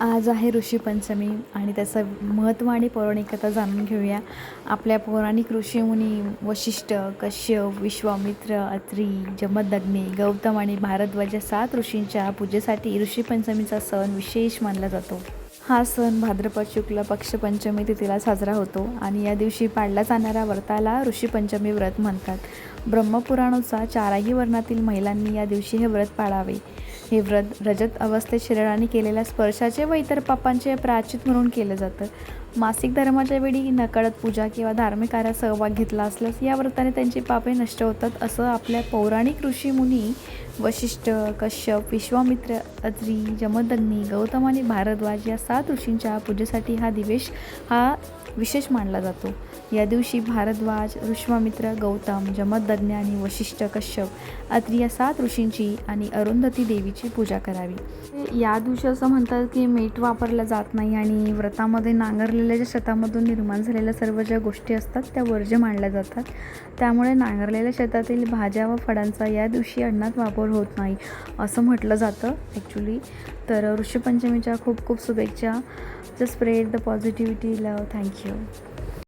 आज आहे ऋषीपंचमी आणि त्याचं महत्त्व आणि पौराणिकता जाणून घेऊया. आपल्या पौराणिक ऋषीमुनी वशिष्ठ कश्यप विश्वामित्र अत्री जमदग्नी गौतम आणि भारद्वाज या सात ऋषींच्या पूजेसाठी ऋषीपंचमीचा सण विशेष मानला जातो. हा सण भाद्रपद शुक्ल पक्षपंचमी तिथीला साजरा होतो आणि या दिवशी पाळला जाणाऱ्या व्रताला ऋषीपंचमी व्रत म्हणतात. ब्रह्मपुराणानुसार चारही वर्णातील महिलांनी या दिवशी हे व्रत पाळावे. हे व्रत रजत अवस्थेत शरीराने केलेल्या स्पर्शाचे व इतर पापांचे प्राचित म्हणून केलं जातं. मासिक धर्माच्या वेळी नकळत पूजा किंवा धार्मिक कार्यात सहभाग घेतला असल्यास या व्रताने त्यांची पापे नष्ट होतात असं आपल्या पौराणिक ऋषीमुनी वशिष्ठ कश्यप विश्वामित्र अत्री जमदग्नी गौतम आणि भारद्वाज या सात ऋषींच्या पूजेसाठी हा दिवेश हा विशेष मानला जातो. या दिवशी भारद्वाज विश्वामित्र गौतम जमदग्नी आणि वशिष्ठ कश्यप अत्री या सात ऋषींची आणि अरुंधती देवीची पूजा करावी. या दिवशी असं म्हणतात की मीठ वापरलं जात नाही आणि व्रतामध्ये नांगरलेल्या ज्या शेतामधून निर्माण झालेल्या सर्व ज्या गोष्टी असतात त्या वर्ज्य मानल्या जातात. त्यामुळे नांगरलेल्या शेतातील भाज्या व फळांचा या दिवशी अन्नात वापर होत नाही असं म्हटलं जातं ॲक्च्युली तर ऋषीपंचमीच्या खूप खूप शुभेच्छा. Just spread the positivity love thank you